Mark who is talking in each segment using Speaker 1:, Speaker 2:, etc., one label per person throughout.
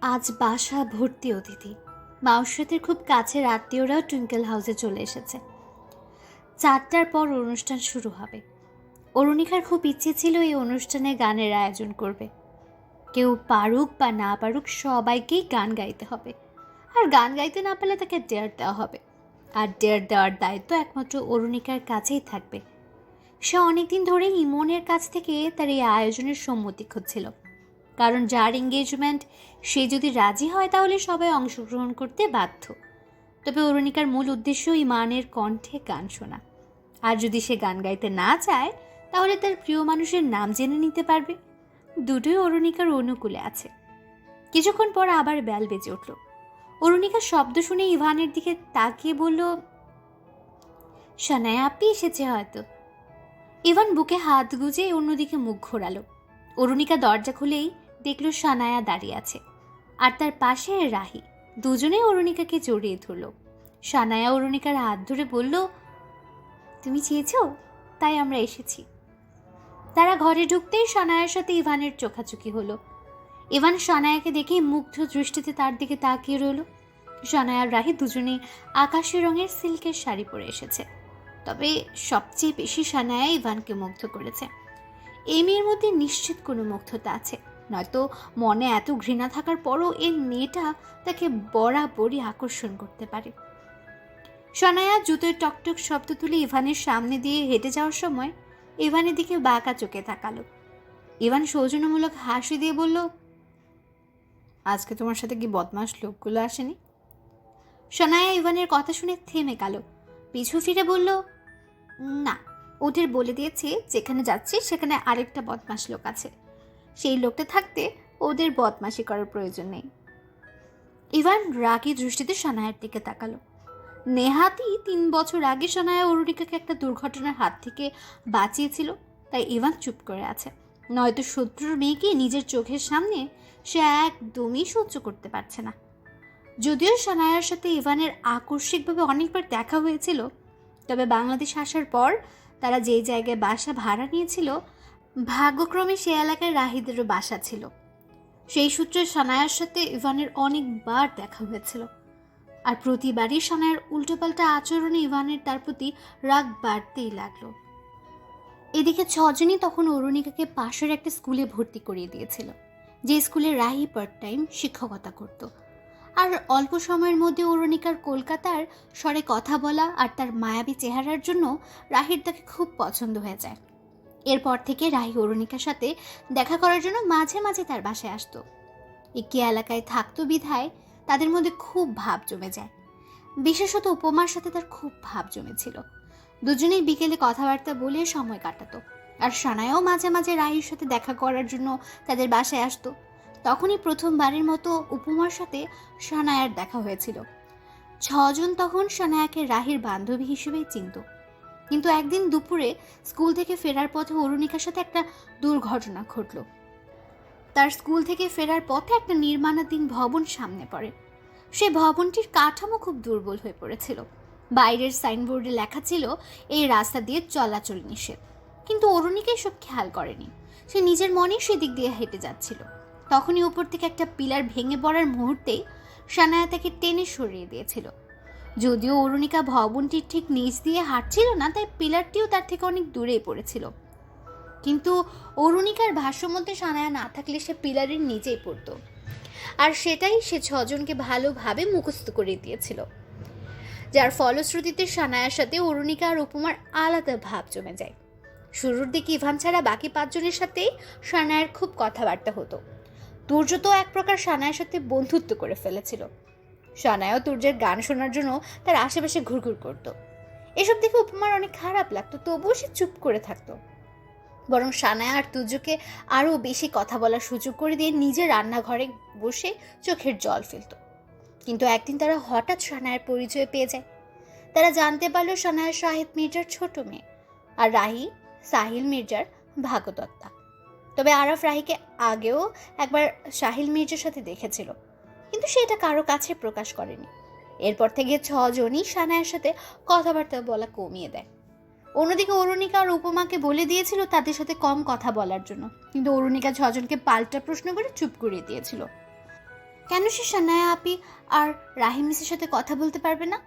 Speaker 1: আজ বাসা ভর্তি অতিথি। মাউসরাতের খুব কাছের আত্মীয়রাও টুইঙ্কেল হাউসে চলে এসেছে। চারটার পর অনুষ্ঠান শুরু হবে। অরুণিকার খুব ইচ্ছে ছিল এই অনুষ্ঠানে গানের আয়োজন করবে। কেউ পারুক বা না পারুক সবাইকেই গান গাইতে হবে। আর গান গাইতে না পারলে তাকে ডেয়ার দেওয়া হবে। আর ডেয়ার দেওয়ার দায়িত্ব একমাত্র অরুণিকার কাছেই থাকবে। সে অনেকদিন ধরেই ইমনের কাছ থেকে তার এই আয়োজনের সম্মতি খুঁজছিল। কারণ যার এঙ্গেজমেন্ট সে যদি রাজি হয় তাহলে সবাই অংশগ্রহণ করতে বাধ্য। তবে অরুণিকার মূল উদ্দেশ্য ইমানের কণ্ঠে গান শোনা। আর যদি সে গান গাইতে না চায়, তাহলে তার প্রিয় মানুষের নাম জেনে নিতে পারবে। দুটোই অরুণিকার অনুকূলে আছে। কিছুক্ষণ পর আবার বেল বেজে উঠল। অরুণিকার শব্দ শুনে ইভানের দিকে তাকিয়ে বলল সানায়া আপনি এসেছে হয়তো। ইভান বুকে হাত গুজে অন্যদিকে মুখ ঘোরালো। অরুণিকা দরজা খুলেই দেখল সানায়া দাঁড়িয়ে আছে। আর তার পাশে রাহি। দুজনেই অরুণিকাকে জড়িয়ে ধরল। সানায়া অরুণিকার হাত ধরে বলল, তুমি চেয়েছ? তাই আমরা এসেছি। তারা ঘরে ঢুকতেই সানায়ার সাথে ইভানের চোখাচোখি হলো। ইভান সানায়াকে দেখে মুগ্ধ দৃষ্টিতে তার দিকে তাকিয়ে রইল। সানায়ার রাহি দুজনেই আকাশি রঙের সিল্কের শাড়ি পরে এসেছে। তবে সবচেয়ে বেশি সানায়া ইভানকে মুগ্ধ করেছে। এই মেয়ের মধ্যে নিশ্চিত কোনো মুগ্ধতা আছে। নয়তো মনে এত ঘৃণা থাকার পরও এই মেয়েটা তাকে বরাবরই আকর্ষণ করতে পারে। সনায়া জুতোর টকটক শব্দ তুলে ইভানের সামনে দিয়ে হেঁটে যাওয়ার সময় ইভানের দিকে বাঁকা চোখে তাকালো। ইভান সৌজন্যমূলক হাসি দিয়ে বলল, আজকে তোমার সাথে কি বদমাস লোকগুলো আসেনি? সনায়া ইভানের কথা শুনে থেমে গেল। পিছু ফিরে বলল, না, ওদের বলে দিয়েছে, যেখানে যাচ্ছি সেখানে আরেকটা বদমাস লোক আছে। সেই লোকটা থাকতে ওদের বদমাশি করার প্রয়োজন নেই। ইভান রাগী দৃষ্টিতে সানায়ের দিকে তাকালো। নেহাতি তিন বছর আগে সানায়া অরুণিকাকে একটা দুর্ঘটনার হাত থেকে বাঁচিয়েছিল, তাই ইভান চুপ করে আছে। নয়তো শত্রুর মেয়েকে নিজের চোখের সামনে সে একদমই সহ্য করতে পারছে না। যদিও সানায়ার সাথে ইভানের আকস্মিকভাবে অনেকবার দেখা হয়েছিল, তবে বাংলাদেশ আসার পর তারা যেই জায়গায় বাসা ভাড়া নিয়েছিল ভাগ্যক্রমে সে এলাকায় রাহিদেরও বাসা ছিল। সেই সূত্রে সানায়ার সাথে ইভানের অনেকবার দেখা হয়েছিল। আর প্রতিবারই সানায়ার উল্টোপাল্টা আচরণে ইভানের তার প্রতি রাগ বাড়তেই লাগল। এদিকে ছজনই তখন অরুণিকাকে পাশের একটা স্কুলে ভর্তি করিয়ে দিয়েছিল, যে স্কুলে রাহি পার্ট টাইম শিক্ষকতা করত। আর অল্প সময়ের মধ্যে অরুণিকার কলকাতার স্বরে কথা বলা আর তার মায়াবী চেহারার জন্য রাহির তাকে খুব পছন্দ হয়ে যায়। এরপর থেকে রাহি অরুণিকার সাথে দেখা করার জন্য মাঝে মাঝে তার বাসায় আসতো। একই এলাকায় থাকতো বিধায় তাদের মধ্যে খুব ভাব জমে যায়। বিশেষত উপমার সাথে তার খুব ভাব জমেছিল। দুজনেই বিকেলে কথাবার্তা বলে সময় কাটাতো। আর সানায়াও মাঝে মাঝে রাহির সাথে দেখা করার জন্য তাদের বাসায় আসতো। তখনই প্রথমবারের মতো উপমার সাথে সানায়ার দেখা হয়েছিল। ছজন তখন সানায়াকে রাহির বান্ধবী হিসেবেই চিনত। কিন্তু একদিন দুপুরে স্কুল থেকে ফেরার পথে অরুণিকার সাথে একটা দুর্ঘটনা ঘটল। তার স্কুল থেকে ফেরার পথে একটা নির্মাণাধীন ভবন সামনে পড়ে। সে ভবনটির কাঠামো খুব দুর্বল হয়ে পড়েছিল। বাইরের সাইনবোর্ডে লেখা ছিল, এই রাস্তা দিয়ে চলাচল নিষেধ। কিন্তু অরুণিকা এসব খেয়াল করেনি। সে নিজের মনেই সেদিক দিয়ে হেঁটে যাচ্ছিল। তখনই উপর থেকে একটা পিলার ভেঙে পড়ার মুহূর্তেই সানায়া তাকে টেনে সরিয়ে দিয়েছিল। যদিও অরুণিকা ভবনটির ঠিক নিচ দিয়ে হাঁটছিল না, তাই পিলারটিও তার থেকে অনেক দূরেই পড়েছিল। কিন্তু অরুণিকার ভাষ্যমধ্যে সানায়া না থাকলে সে পিলারের নিচেই পড়তো। আর সেটাই সে ছজনকে ভালোভাবে মুখস্থ করে দিয়েছিল। যার ফলশ্রুতিতে সানায়ার সাথে অরুণিকা আর উপমার আলাদা ভাব জমে যায়। শুরুর দিকে ইভান ছাড়া বাকি পাঁচজনের সাথেই সানায়ার খুব কথাবার্তা হতো। তুর্য তো এক প্রকার সানায়ের সাথে বন্ধুত্ব করে ফেলেছিল। সানায়ও তুর্যের গান শোনার জন্য তার আশেপাশে ঘুরঘুর করত। এসব দেখে উপমার অনেক খারাপ লাগতো, তবুও সে চুপ করে থাকতো। বরং সানায়া আর তুর্যকে আরও বেশি কথা বলার সুযোগ করে দিয়ে নিজের রান্নাঘরে বসে চোখের জল ফেলত। কিন্তু একদিন তারা হঠাৎ সানায়ের পরিচয় পেয়ে যায়। তারা জানতে পারল সানায়া শাহিদ মির্জার ছোট মেয়ে আর রাহি সাহিল মির্জার ভাগদত্তা। তবে আরাফ রাহিকে আগেও একবার সাহিল মির্জার সাথে দেখেছিল। কিন্তু সেটা কারও কাছে প্রকাশ করেনি। এরপর থেকে ছজনই সানায়ের সাথে কথাবার্তা বলা কমিয়ে দেয়। অন্যদিকে অরুণিকা আর উপমাকে বলে দিয়েছিল তাদের সাথে কম কথা বলার জন্য। কিন্তু অরুণিকা ছজনকে পাল্টা প্রশ্ন করে চুপ করিয়ে দিয়েছিল। কেন সে সানায়া, আপি আর রাহিম মিসের সাথে কথা বলতে পারবে না?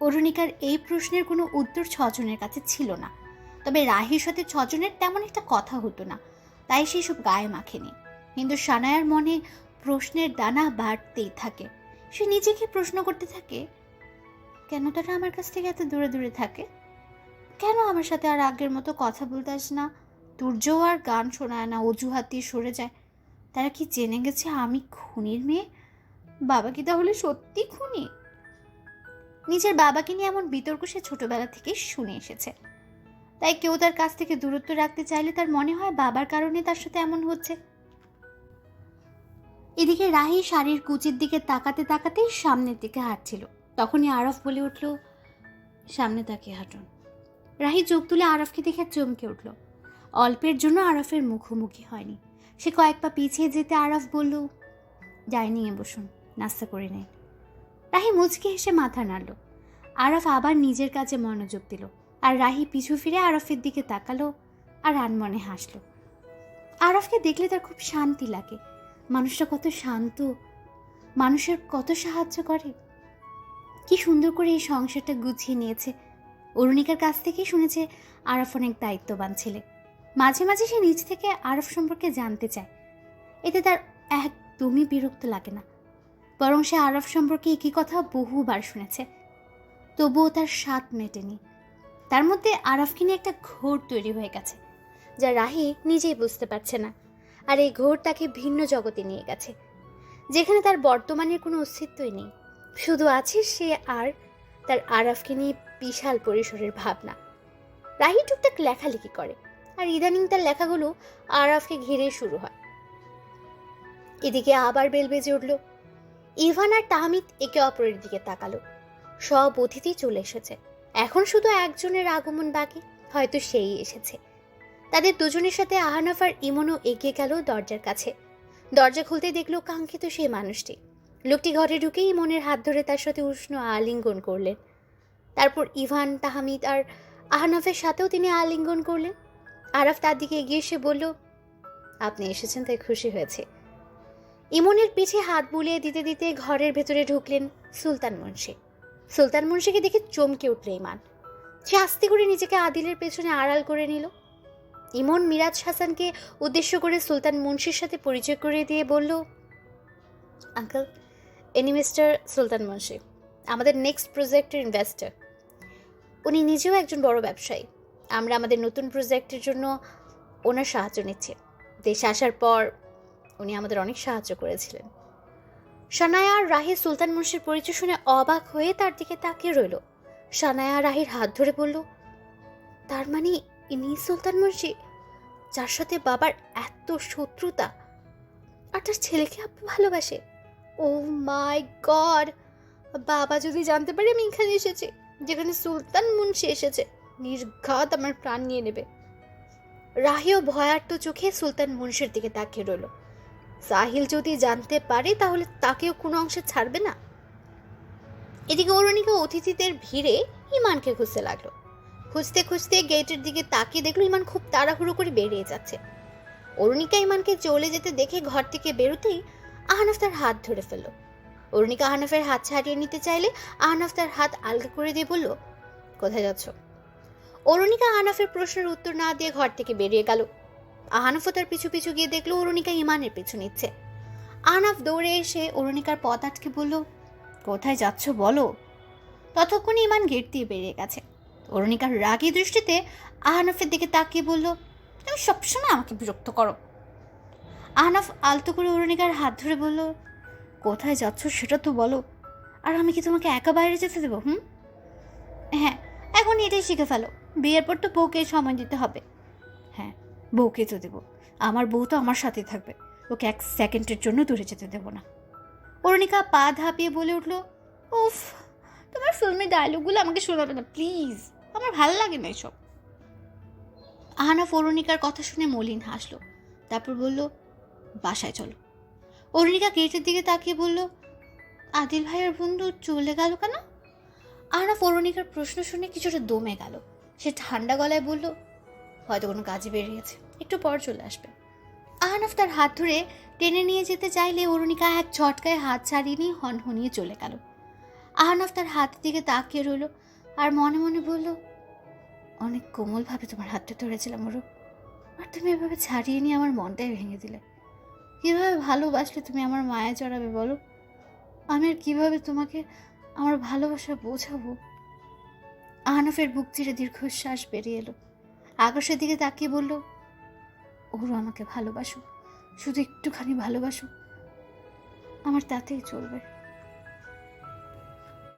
Speaker 1: অরুণিকার এই প্রশ্নের কোনো উত্তর ছজনের কাছে ছিল না। তবে রাহির সাথে ছজনের তেমন একটা কথা হতো না। তাই সেই সব গায়ে মাখেনি। কিন্তু সানায়ার মনে প্রশ্নের দানা বাড়তেই থাকে। সে নিজেকে প্রশ্ন করতে থাকে, কেন তারা আমার কাছ থেকে এত দূরে দূরে থাকে? কেন আমার সাথে আর আগের মতো কথা বলতে আসে না? তুর্য আর গান শোনায় না, অজুহাত দিয়ে সরে যায়। তারা কি জেনে গেছে আমি খুনির মেয়ে? বাবা কি তাহলে সত্যি খুনি? নিজের বাবাকে নিয়ে এমন বিতর্ক সে ছোটবেলা থেকেই শুনে এসেছে। তাই কেউ তার কাছ থেকে দূরত্ব রাখতে চাইলে তার মনে হয় বাবার কারণে তার সাথে এমন হচ্ছে। এদিকে রাহি শাড়ির কুচির দিকে তাকাতে তাকাতেই সামনের দিকে হাঁটছিল। তখনই আরফ বলে উঠল, সামনে তাকিয়ে হাঁটুন। রাহি চোখ তুলে আরফকে দেখে চমকে উঠল। অল্পের জন্য আরফের মুখোমুখি হয়নি। সে কয়েক পা পিছিয়ে যেতে আরফ বলল, যাই, নিয়ে বসুন, নাস্তা করে নেন রাহি মুচকে হেসে মাথা নাড়ল। আরফ আবার নিজের কাজে মনোযোগ দিল আর রাহি পিছু ফিরে আরফের দিকে তাকালো আর আনমনে হাসলো। আরফকে দেখলে তার খুব শান্তি লাগে। মানুষটা কত শান্ত, মানুষের কত সাহায্য করে। কি সুন্দর করে এই সংসারটা গুছিয়ে নিয়েছে। অরুণিকার কাছ থেকেই শুনেছে আরফ অনেক দায়িত্ববান ছেলে। মাঝে মাঝে সে নিজ থেকে আরফ সম্পর্কে জানতে চায়। এতে তার একদমই বিরক্ত লাগে না। বরং সে আরফ সম্পর্কে একই কথা বহুবার শুনেছে। তবুও তার স্বাদ মেটেনি। তার মধ্যে আরফকে নিয়ে একটা ঘোর তৈরি হয়ে গেছে, যা রাহি নিজেই বুঝতে পারছে না। আর এই ঘোর তাকে ভিন্ন জগতে নিয়ে গেছে, যেখানে তার বর্তমানের কোনো অস্তিত্বই নেই। শুধু আছে সে আর তার আরফকে নিয়ে বিশাল পরিসরের ভাবনা। রাহি টুকটাক লেখালেখি করে, আর ইদানিং তার লেখাগুলো আরাফকে ঘিরে শুরু হয়। এদিকে আবার বেল বেজে উঠল। ইভান আর তাহমিদ একে অপরের দিকে তাকালো। সব অতিথি চলে এসেছে। এখন শুধু একজনের আগমন বাকি, হয়তো সেই এসেছে। তাদের দুজনের সাথে আহানাফ আর ইমনও এগিয়ে গেল দরজার কাছে। দরজা খুলতে দেখল কাঙ্ক্ষিত সেই মানুষটি। লোকটি ঘরে ঢুকে ইমনের হাত ধরে তার সাথে উষ্ণ আলিঙ্গন করলেন। তারপর ইভান, তাহমিদ আর আহনাফের সাথেও তিনি আলিঙ্গন করলেন। আরাফ তার দিকে এগিয়ে এসে বলল, আপনি এসেছেন তাই খুশি হয়েছে। ইমনের পিছে হাত বুলিয়ে দিতে দিতে ঘরের ভেতরে ঢুকলেন সুলতান মুন্সি। সুলতান মুন্সিকে দেখে চমকে উঠল ইমান। সে আস্তে করে নিজেকে আদিলের পেছনে আড়াল করে নিল। ইমন মিরাজ হাসানকে উদ্দেশ্য করে সুলতান মুন্সির সাথে পরিচয় করিয়ে দিয়ে বলল, আঙ্কেল এনি মিস্টার সুলতান মুন্সি, আমাদের নেক্সট প্রজেক্টের ইনভেস্টর। উনি নিজেও একজন বড় ব্যবসায়ী। আমরা আমাদের নতুন প্রজেক্টের জন্য ওনার সাহায্য নিচ্ছি। দেশে আসার পর উনি আমাদের অনেক সাহায্য করেছিলেন। সানায়া আর রাহি সুলতান মুন্সির পরিচয় শুনে অবাক হয়ে তার দিকে তাকিয়ে রইল। সানায়া রাহির হাত ধরে বলল, তার মানে ইনি সুলতান মুন্সি, যার সাথে বাবার এত শত্রুতা। আর তার ছেলেকে আপনি ভালোবাসে। Oh my God! বাবা যদি জানতে পারে আমি এখানে এসেছি, যেখানে সুলতান মুন্সি এসেছে, নির্ঘাত আমার প্রাণ নিয়ে নেবে। রাহিও ভয়ার্ত চোখে সুলতান মুন্সির দিকে তাকিয়ে রইল। সাহিল যদি জানতে পারে, তাহলে তাকেও কোনো অংশে ছাড়বে না। এদিকে অরুণিকা অতিথিদের ভিড়ে ইমানকে খুঁজতে লাগল। খুঁজতে খুঁজতে গেটের দিকে তাকিয়ে দেখল ইমান খুব তাড়াহুড়ো করে বেরিয়ে যাচ্ছে। অরুণিকা ইমানকে চলে যেতে দেখে ঘর থেকে বেরোতেই আহনাফ তার হাত ধরে ফেলল। অরুণিকা আহনাফের হাত ছাড়িয়ে নিতে চাইলে আহনাফ তার হাত আলগা করে দিয়ে বলল, কোথায় যাচ্ছ? অরুণিকা আহনাফের প্রশ্নের উত্তর না দিয়ে ঘর থেকে বেরিয়ে গেল। আহনাফও তার পিছু পিছু গিয়ে দেখল অরুণিকা ইমানের পিছু নিচ্ছে। আহনাফ দৌড়ে এসে অরুণিকার পথ আটকে বলল, কোথায় যাচ্ছ বলো? ততক্ষণে ইমান গেট দিয়ে বেরিয়ে গেছে। অরুণিকার রাগী দৃষ্টিতে আহনাফের দিকে তাকিয়ে বলল, তুমি সবসময় আমাকে বিরক্ত করো। আহনাফ আলতো করে অরুণিকার হাত ধরে বলল, কোথায় যাচ্ছ সেটা তো বলো। আর আমি কি তোমাকে একা বাইরে যেতে দেবো, হুম? হ্যাঁ এখন এটাই শিখে ফেলো। বিয়ের পর তো বউকে সময় দিতে হবে। হ্যাঁ বউকে তো দেবো। আমার বউ তো আমার সাথে থাকবে। ওকে এক সেকেন্ডের জন্য দূরে যেতে দেবো না। অরুণিকা পা ধাপিয়ে বলে উঠল, উফ, তোমার ফিল্মের ডায়লগগুলো আমাকে শোনাবে না প্লিজ আমার ভালো লাগে না এসব। আহানাফ অরুণিকার কথা শুনে মলিন হাসলো, তারপর বলল, বাসায় চলো। অরুণিকা গেটের দিকে তাকিয়ে বলল, আদিল ভাইয়ের বন্ধু চলে গেল কেন? আহনাফ অরুণিকার প্রশ্ন শুনে কিছুটা দমে গেল। সে ঠান্ডা গলায় বলল, হয়তো কোনো কাজে বেরিয়েছে, একটু পর চলে আসবে। আহনাফ তার হাত ধরে টেনে নিয়ে যেতে চাইলে অরুণিকা এক ঝটকায় হাত ছাড়িয়ে নিয়ে হনহনিয়ে চলে গেল। আহনাফ তার হাতের দিকে তাকিয়ে রইল আর মনে মনে বলল অনেক কোমলভাবে তোমার হাতটা ধরেছিলাম ওরু আর তুমি এভাবে ছাড়িয়ে নিয়ে আমার মনটাই ভেঙে দিলে। কীভাবে ভালোবাসলে তুমি আমার মায়া জড়াবে, বলো? আমি আর কীভাবে তোমাকে আমার ভালোবাসা বোঝাবো? আহনাফের বুক চিরে দীর্ঘশ্বাস বেরিয়ে এলো। আকাশের দিকে তাকিয়ে বলল, ওরও আমাকে ভালোবাসো শুধু একটুখানি ভালোবাসো আমার তাতেই চলবে।